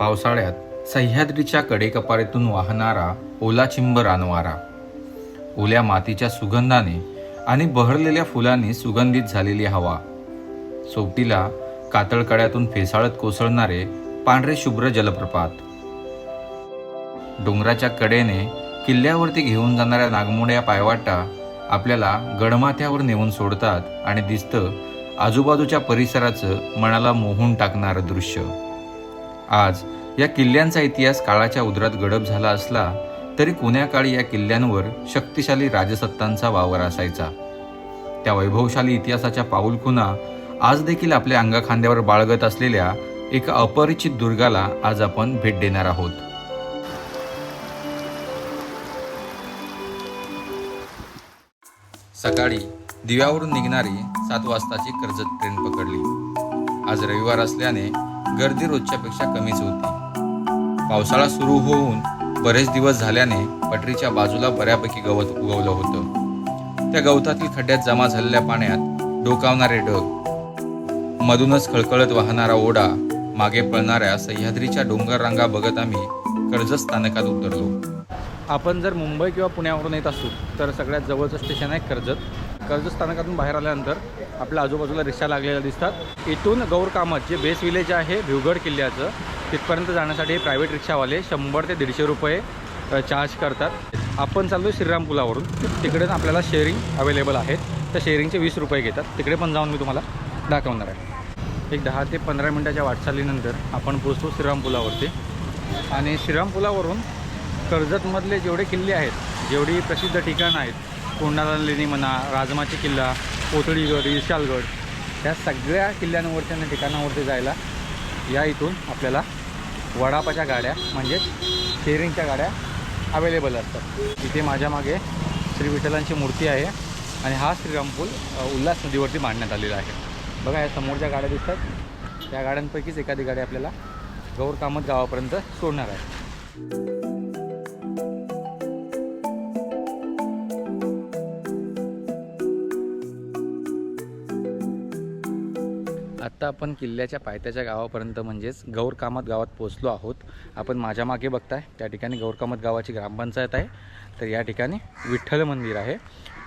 पावसाळ्यात सह्याद्रीच्या कडेकपारीतून वाहणारा ओलाचिंब रानवारा. ओल्या मातीच्या सुगंधाने आणि बहरलेल्या फुलांनी सुगंधित झालेली हवा. सोबतीला कातळकड्यातून फेसाळत कोसळणारे पांढरे शुभ्र जलप्रपात. डोंगराच्या कडेने किल्ल्यावरती घेऊन जाणाऱ्या नागमोड्या पायवाटा आपल्याला गडमाथ्यावर नेऊन सोडतात आणि दिसतं आजूबाजूच्या परिसराचं मनाला मोहून टाकणारं दृश्य. आज या किल्ल्यांचा इतिहास काळाच्या उदरात गडप झाला असला तरी कुण्या काळी या किल्ल्यांवर शक्तिशाली राजसत्तांचा वावर असायचा. त्या वैभवशाली इतिहासाच्या पाऊलखुणा आज देखील आपल्या अंगाखांद्यावर बाळगत असलेल्या एका अपरिचित दुर्गाला आज आपण भेट देणार आहोत. सकाळी दिव्यावरून निघणारी सात वाजताची कर्जत ट्रेन पकडली. आज रविवार असल्याने गर्दी रोजच्यापेक्षा कमीच होती. पावसाळा सुरू होऊन बरेच दिवस झाल्याने पटरीच्या बाजूला बऱ्यापैकी गवत उगवलं होतं. त्या गवतातील खड्ड्यात जमा झालेल्या पाण्यात डोकावणारे डग मधूनच खळखळत वाहणारा ओढा मागे पळणाऱ्या सह्याद्रीच्या डोंगर रांगा बघत आम्ही कर्जत स्थानकात उतरलो. आपण जर मुंबई किंवा पुण्यावरून येत असू तर सगळ्यात जवळचं स्टेशन आहे कर्जत. कर्जत स्थानकातून बाहेर आल्यानंतर आपल्या आजूबाजूला रिक्षा लागलेल्या दिसतात. इथून गौर कामत जे बेस विलेज आहे भिवगड किल्ल्याचं तिथपर्यंत जाण्यासाठी प्रायव्हेट रिक्षावाले शंभर ते दीडशे रुपये चार्ज करतात. आपण चाललो श्रीराम पुलावरून. तिकडे आपल्याला शेअरिंग अवेलेबल आहेत. त्या शेअरिंगचे वीस रुपये घेतात. तिकडे पण जाऊन मी तुम्हाला दाखवणार आहे. एक दहा ते पंधरा मिनटाच्या वाटचालीनंतर आपण पोचतो श्रीराम पुलावरती. आणि श्रीराम पुलावरून कर्जतमधले जेवढे किल्ले आहेत जेवढी प्रसिद्ध ठिकाणं आहेत कोंडाला लेणी म्हणा राजमाची किल्ला कोथळीगड विशालगड या सगळ्या किल्ल्यांवरती आणि ठिकाणावरती जायला या इथून आपल्याला वडापाच्या गाड्या म्हणजेच शेअरिंगच्या गाड्या अवेलेबल असतात. इथे माझ्या मागे श्री विठ्ठलांची मूर्ती आहे आणि हा श्रीरामपूल उल्हास नदीवरती बांधण्यात आलेला आहे. बघा या समोरच्या गाड्या दिसतात. त्या गाड्यांपैकीच एखादी गाडी आपल्याला गौर कामत गावापर्यंत सोडणार आहे. आत्ता आपण किल्ल्याच्या पायथ्याच्या गावापर्यंत म्हणजेच गौरकामत गावात पोचलो आहोत. आपण माझ्या मागे बघताय त्या ठिकाणी गौरकामत गावाची ग्रामपंचायत आहे. तर या ठिकाणी विठ्ठल मंदिर आहे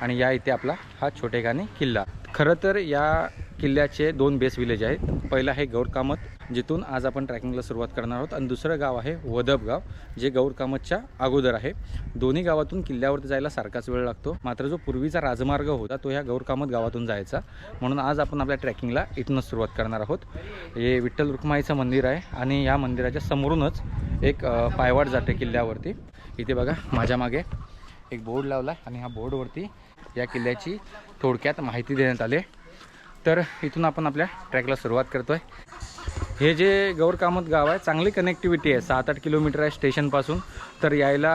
आणि या इथे आपला हा छोटेखानी किल्ला. खरं तर या किल्ल्याचे दोन बेस विलेज आहेत. पहिलं आहे गौरकामत जिथून आज आपण ट्रॅकिंगला सुरुवात करणार आहोत. आणि दुसरं गाव आहे वदब गाव जे गौर कामतच्या अगोदर आहे. दोन्ही गावातून किल्ल्यावरती जायला सारखाच वेळ लागतो. मात्र जो पूर्वीचा राजमार्ग होता तो ह्या गौरकामत गावातून जायचा. म्हणून आज आपण आपल्या ट्रॅकिंगला इथूनच सुरुवात करणार आहोत. हे विठ्ठल रुक्माईचं मंदिर आहे आणि या मंदिराच्या समोरूनच एक पायवाट जाते किल्ल्यावरती. इथे बघा माझ्या मागे एक बोर्ड लावला आणि ह्या बोर्डवरती या किल्ल्याची थोडक्यात माहिती देण्यात आली तर इथून आपण आपल्या ट्रॅकला सुरुवात करतो आहे हे जे गौर कामत गाव आहे चांगली कनेक्टिव्हिटी आहे. सात आठ किलोमीटर आहे स्टेशनपासून तर यायला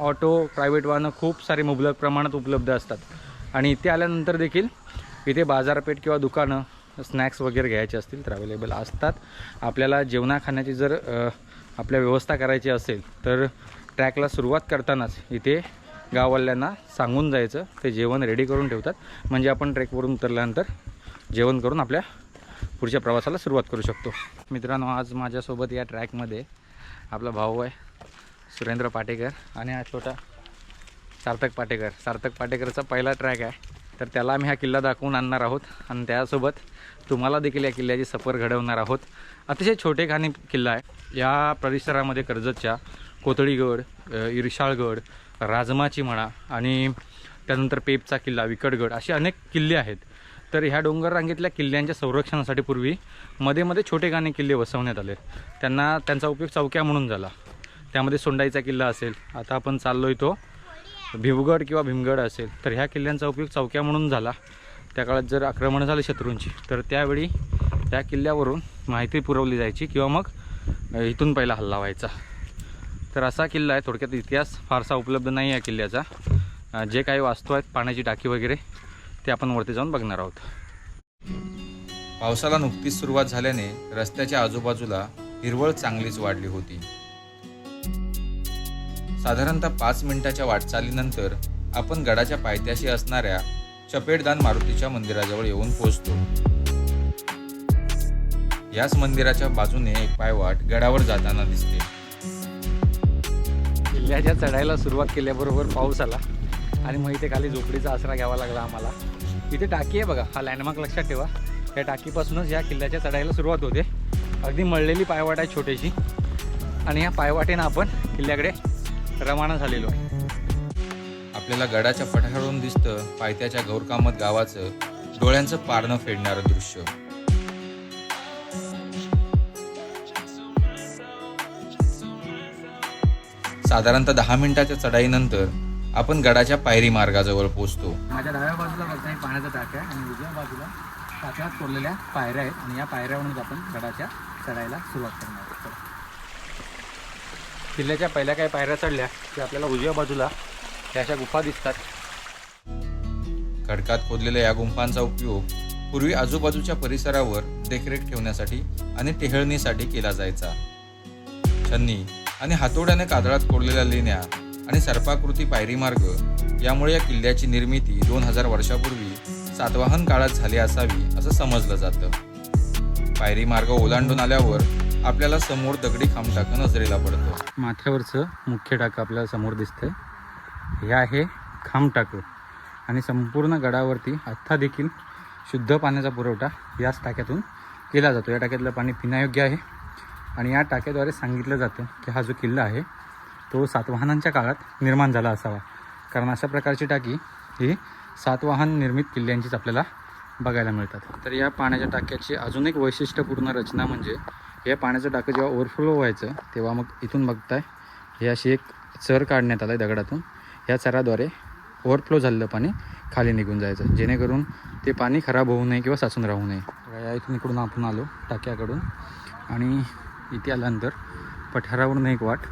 ऑटो प्रायव्हेट वाहनं खूप सारे मुबलक प्रमाणात उपलब्ध असतात. आणि इथे आल्यानंतर देखील इथे बाजारपेठ किंवा दुकानं स्नॅक्स वगैरे घ्यायचे असतील तर अवेलेबल असतात. आपल्याला जेवणा खाण्याची जर आपल्या व्यवस्था करायची असेल तर ट्रॅकला सुरुवात करतानाच इथे गाववाल्यांना सांगून जायचं. ते जेवण रेडी करून ठेवतात. म्हणजे आपण ट्रेकवरून उतरल्यानंतर जेवण करून आपल्या पुढच्या प्रवासाला सुरुवात करू शकतो. मित्रांनो आज माझ्यासोबत या ट्रॅकमध्ये आपला भाऊ आहे सुरेंद्र पाटेकर आणि हा छोटा सार्थक पाटेकर. सार्थक पाटेकरचा पहिला ट्रॅक आहे. तर त्याला आम्ही हा किल्ला दाखवून आणणार आहोत आणि त्यासोबत तुम्हाला देखील या किल्ल्याची सफर घडवणार आहोत. अतिशय छोटे खाणी किल्ला आहे. या परिसरामध्ये कर्जतच्या कोथळीगड इरशाळगड राजमाची म्हणा आणि त्यानंतर पेपचा किल्ला विकटगड असे अनेक किल्ले आहेत. तर ह्या डोंगर रांगेतल्या किल्ल्यांच्या संरक्षणासाठी पूर्वी मध्ये मध्ये छोटे गाणे किल्ले वसवण्यात आले. त्यांना त्यांचा उपयोग चौक्या म्हणून झाला. त्यामध्ये सोंडाईचा किल्ला असेल. आता आपण चाललो तो भिवगड किंवा भीमगड असेल. तर ह्या किल्ल्यांचा उपयोग चौक्या म्हणून झाला. त्या काळात जर आक्रमण झाले शत्रूंची तर त्यावेळी त्या किल्ल्यावरून माहिती पुरवली जायची किंवा मग इथून पहिला हल्ला व्हायचा. तर असा किल्ला आहे. थोडक्यात इतिहास फारसा उपलब्ध नाही आहे किल्ल्याचा. जे काही वास्तू आहेत पाण्याची टाकी वगैरे ते आपण वरती जाऊन बघणार आहोत. पावसाला नुकतीच सुरुवात झाल्याने रस्त्याच्या आजूबाजूला हिरवळ चांगलीच वाढली होती. साधारणतः पाच मिनिटाच्या वाटचालीनंतर आपण गडाच्या पायथ्याशी असणाऱ्या चपेटदान मारुतीच्या मंदिराजवळ येऊन पोहोचतो. याच मंदिराच्या बाजूने एक पायवाट गडावर जाताना दिसते. किल्ल्याच्या चढायला सुरुवात केल्याबरोबर पाऊस आला आणि मग इथे खाली झोपडीचा आसरा घ्यावा लागला आम्हाला. इथे टाकी आहे बघा हा लँडमार्क लक्षात ठेवा. या टाकीपासूनच या किल्ल्याच्या चढायला सुरुवात होते. अगदी मळलेली पायवाट आहे छोटीशी. आणि या पायवाटेनं आपण किल्ल्याकडे रवाना झालेलो आहे. आपल्याला गडाच्या पठारावरून दिसतं पायथ्याच्या गौरकामत गावाचं डोळ्यांचं पारणं फेडणारं दृश्य. साधारणतः दहा मिनिटाच्या चढाईनंतर आपण गडाच्या पायरी मार्गाजवळ पोहोचतो माझ्या डाव्या बाजूला बघताय पाण्याचा टाक आहे आणि उजव्या बाजूला टाक्यात कोरलेल्या पायऱ्या आहेत आणि या पायऱ्यावरूनच आपण गडाच्या चढायला सुरुवात करणार आहोत. किल्ल्याच्या पहिल्या काही पायऱ्या चढल्या की आपल्याला उजव्या बाजूला त्या अशा गुफा दिसतात. खडकात खोदलेल्या या गुंफांचा उपयोग पूर्वी आजूबाजूच्या परिसरावर देखरेख ठेवण्यासाठी आणि टेहळणीसाठी केला जायचा. छन्नी आणि हातोड्याने कादळात कोरलेल्या लेण्या आणि सर्पाकृती पायरी मार्ग यामुळे या किल्ल्याची निर्मिती दोन हजार वर्षापूर्वी सातवाहन काळात झाली असावी असं समजलं जातं. पायरी मार्ग ओलांडून आल्यावर आपल्याला समोर दगडी खांबटाकं नजरेला पडतं. माथ्यावरचं मुख्य टाकं आपल्याला समोर दिसतंय. हे आहे खांबटाकं आणि संपूर्ण गडावरती आत्ता देखील शुद्ध पाण्याचा पुरवठा याच टाक्यातून केला जातो. या टाक्यातलं पाणी पिण्यायोग्य आहे. आणि या टाक्याद्वारे सांगितलं जातं की हा जो किल्ला आहे तो सातवाहनांच्या काळात निर्माण झाला असावा. कारण अशा प्रकारची टाकी ही सातवाहन निर्मित किल्ल्यांचीच आपल्याला बघायला मिळतात. तर या पाण्याच्या टाक्याची अजून एक वैशिष्ट्यपूर्ण रचना म्हणजे या पाण्याचं टाकं जेव्हा ओव्हरफ्लो व्हायचं तेव्हा मग इथून बघताय हे अशी एक चर काढण्यात आलं आहे दगडातून. या चराद्वारे ओव्हरफ्लो झालेलं पाणी खाली निघून जायचं. जेणेकरून ते पाणी खराब होऊ नये किंवा साचून राहू नये. या इथून इकडून आपण आलो टाक्याकडून. आणि इथे आल्यानंतर पठारावरून एक वाट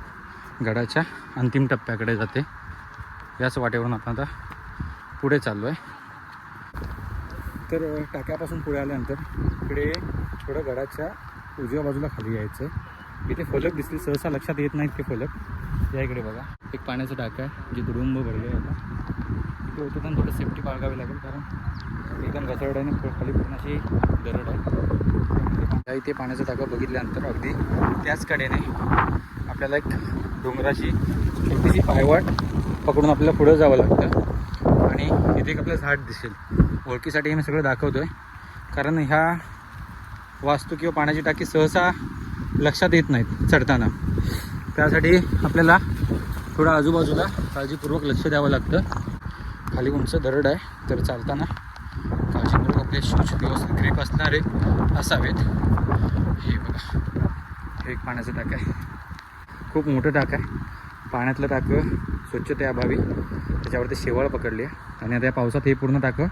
गडाच्या अंतिम टप्प्याकडे जाते. याच वाटेवरून आपण आता पुढे चाललो आहे तर टाक्यापासून पुढे आल्यानंतर इकडे थोडं गडाच्या उजव्या बाजूला खाली यायचं. आहे इथे फलक दिसले सहसा लक्षात येत नाहीत ते फलक. या इकडे बघा. एक पाण्याचं टाकं आहे जे दुडुंब भरले आहे इथे होतं थोडं सेफ्टी बाळगावी लागेल कारण एकदम घसरड आहे आणि खाली पूर्ण अशी दरड आहे. इथे पाण्याचं टाकं बघितल्यानंतर अगदी त्याच कडेने आपल्याला एक डोंगराची छोटीशी पायवाट पकडून आपल्याला पुढं जावं लागतं. आणि इथे एक आपलं झाड दिसेल. ओळखीसाठी हे मी सगळं दाखवतो आहे कारण ह्या वास्तू किंवा पाण्याची टाकी सहसा लक्षात येत नाहीत चढताना. त्यासाठी आपल्याला थोडं आजूबाजूला काळजीपूर्वक लक्ष द्यावं लागतं. खाली उंच दरड आहे तर चालताना काळजीपूर्वक आपले शूज व्यवस्थित ग्रीप असणारे असावेत. हे बघा. हे एक पाण्याचं टाक आहे. खूप मोठं टाक आहे. पाण्यातलं टाकं स्वच्छतेअभावी त्याच्यावरती शेवाळ पकडली आहे. आणि आता या पावसात हे पूर्ण टाकं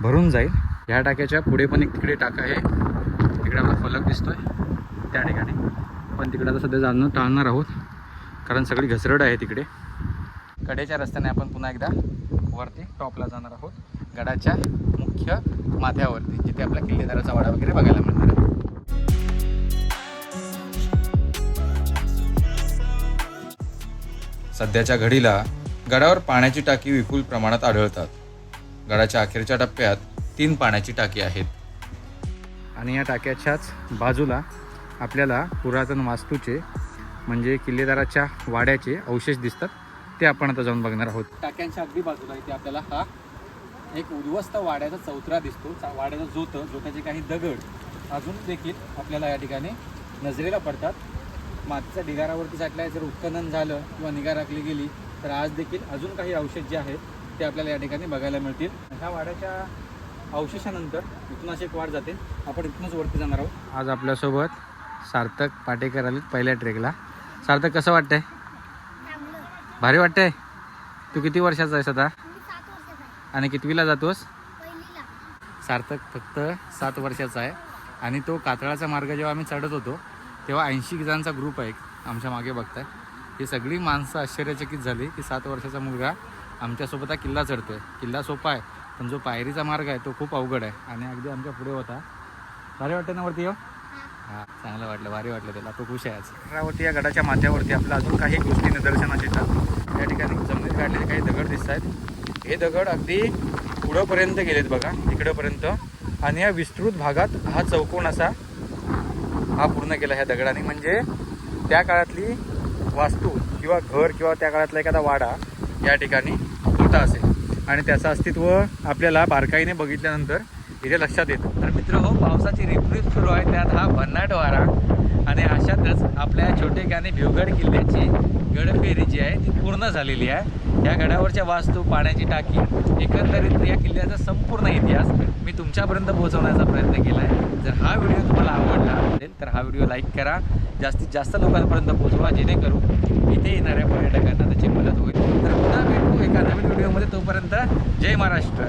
भरून जाईल. ह्या टाक्याच्या पुढे पण एक तिकडे टाका आहे. तिकडे आपला फलक दिसतोय. त्या ठिकाणी. पण तिकडे आता सध्या जाणं टाळणार आहोत. कारण सगळी घसरड आहे तिकडे. कडेच्या रस्त्याने आपण पुन्हा एकदा वरती टॉपला जाणार आहोत. गडाच्या मुख्य माथ्यावरती जिथे आपल्या किल्लेदाराचा वाडा वगैरे बघायला मिळणार आहे. सध्याच्या घडीला गडावर पाण्याची टाकी विपुल प्रमाणात आढळतात. गडाच्या अखेरच्या टप्प्यात तीन पाण्याची टाकी आहेत. आणि या टाक्याच्याच बाजूला आपल्याला पुरातन वास्तूचे म्हणजे किल्लेदाराच्या वाड्याचे अवशेष दिसतात. ते आपण आता जाऊन बघणार आहोत. टाक्यांच्या अगदी बाजूला इथे आपल्याला हा एक उद्ध्वस्त वाड्याचा चौथरा दिसतो. वाड्याचा जोत जोताचे काही दगड अजून देखील आपल्याला या ठिकाणी नजरेला पडतात. मागच्या ढिगारावरती साठल्या जर उत्खनन झालं किंवा निगा राखली गेली तर आज देखील अजून काही अवशेष जे आहेत ते आपल्याला या ठिकाणी बघायला मिळतील. ह्या वाड्याच्या अवशेषानंतर इथून अशी एक वाढ जाते. आपण इथूनच वरती जाणार आहोत. आज आपल्यासोबत सार्थक पाटेकर आले पहिल्या ट्रेकला. सार्थक कसं वाटतंय? भारी वाटतंय? तू किती वर्षाचा आहेस आता? आणि कितवीला जातोस? सार्थक फक्त सात वर्षाचा आहे. आणि तो कातळाचा मार्ग जेव्हा आम्ही चढत होतो तेव्हा ऐंशी जणांचा ग्रुप आहे आमच्या मागे बघताय. ही सगळी माणसं आश्चर्यचकित झाली की सात वर्षाचा मुलगा आमच्यासोबत हा किल्ला चढतोय. किल्ला सोपा आहे पण जो पायरीचा मार्ग आहे तो खूप अवघड आहे आणि अगदी आमच्या पुढे होता. भारी वाटतं ना वरती येऊ हां चांगलं वाटलं भारी वाटलं त्याला. तो खुश आहे आज. घरावरती या गडाच्या माथ्यावरती आपल्या अजून काही गोष्टी निदर्शनात येतात. या ठिकाणी जमिनीत काढलेले काही दगड दिसत आहेत हे दगड अगदी पुढंपर्यंत गेलेत बघा इकडंपर्यंत. आणि या विस्तृत भागात हा चौकोन असा हा पूर्ण केला ह्या दगडाने. म्हणजे त्या काळातली वास्तू किंवा घर किंवा त्या काळातला एखादा वाडा या ठिकाणी होता असेल आणि त्याचं अस्तित्व आपल्याला बारकाईने बघितल्यानंतर इथे लक्षात येतं. तर मित्र हो पावसाची रिपरिप सुरू आहे. त्यात हा भन्नाट वारा आणि अशातच आपल्या छोटे गाणे भिवगड किल्ल्याची गडफेरी जी आहे ती पूर्ण झालेली आहे. या गडावरच्या वास्तू पाण्याची टाकी एकंदरीत या किल्ल्याचा संपूर्ण इतिहास मी तुमच्यापर्यंत पोहोचवण्याचा प्रयत्न केला आहे जर हा व्हिडिओ तुम्हाला आवडला असेल तर हा व्हिडिओ लाईक करा. जास्तीत जास्त लोकांपर्यंत पोहोचवा जेणेकरून इथे येणाऱ्या पर्यटकांना त्याची मदत होईल. तर पुन्हा भेटू एका नवीन व्हिडिओमध्ये. तोपर्यंत जय महाराष्ट्र.